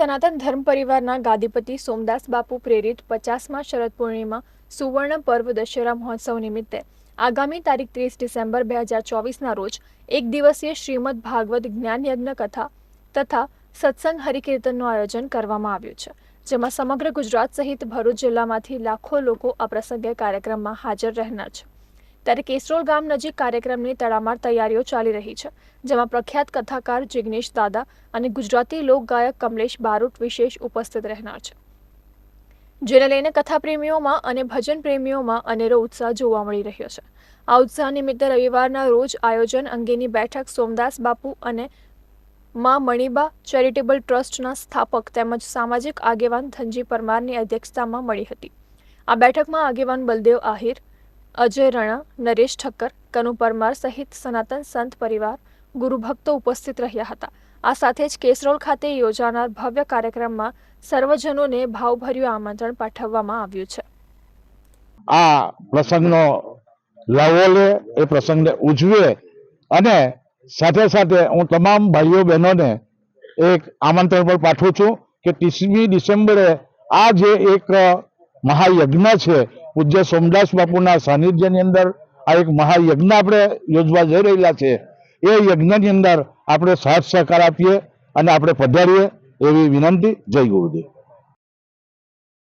સનાતન ધર્મ પરિવારના ગાદીપતિ સોમદાસ બાપુ પ્રેરિત પચાસમાં શરદ પૂર્ણિમા સુવર્ણ પર્વ દશેરા મહોત્સવ નિમિત્તે આગામી તારીખ ત્રીસ ડિસેમ્બર બે હજાર ચોવીસના રોજ એક દિવસીય શ્રીમદ ભાગવત જ્ઞાન યજ્ઞ કથા તથા સત્સંગ હરિકીર્તનનું આયોજન કરવામાં આવ્યું છે, જેમાં સમગ્ર ગુજરાત સહિત ભરૂચ જિલ્લામાંથી લાખો લોકો આ પ્રસંગે કાર્યક્રમમાં હાજર રહેનાર છે. ત્યારે કેસરોલ ગામ નજીક કાર્યક્રમની તડામાર તૈયારીઓ ચાલી રહી છે, જેમાં પ્રખ્યાત કથાકાર જિગ્નેશ દાદા અને ગુજરાતી લોકગાયક કમલેશ બારોટ વિશેષ ઉપસ્થિત રહેનાર છે. જેને લઈને કથાપ્રેમીઓમાં અને ભજન પ્રેમીઓમાં અનેરો ઉત્સાહ જોવા મળી રહ્યો છે. આ ઉત્સાહ નિમિત્તે રવિવારના રોજ આયોજન અંગેની બેઠક સોમદાસ બાપુ અને માં મણિબા ચેરિટેબલ ટ્રસ્ટના સ્થાપક તેમજ સામાજિક આગેવાન ધનજી પરમારની અધ્યક્ષતામાં મળી હતી. આ બેઠકમાં આગેવાન બલદેવ આહિર અજય રણા, નરેશ ઠક્કર, કનુ પરમાર સહિત સનાતન સંત પરિવાર ગુરુભક્તો ઉપસ્થિત રહ્યા હતા. આ સાથે જ કેસરોલ ખાતે યોજાનાર ભવ્ય કાર્યક્રમમાં સર્વજનોને ભાવભર્યું આમંત્રણ પાઠવવામાં આવ્યું છે. આ પ્રસંગનો લાવો લે, એ પ્રસંગને ઉજવે અને સાથે સાથે હું તમામ ભાઈઓ બહેનોને એક આમંત્રણ પણ પાઠવું છું કે ત્રીસમી ડિસેમ્બરે આ જે એક મહાયજ્ઞ છે પૂજ્ય સોમદાસ બાપુના સાનિધ્યની અંદર આ એક મહાયજ્ઞ આપણે યોજવા જઈ રહેલા છે. એ યજ્ઞની અંદર આપણે સાથ સહકાર આપીએ અને આપણે પધારીએ એવી વિનંતી. જય ગુરુદેવ.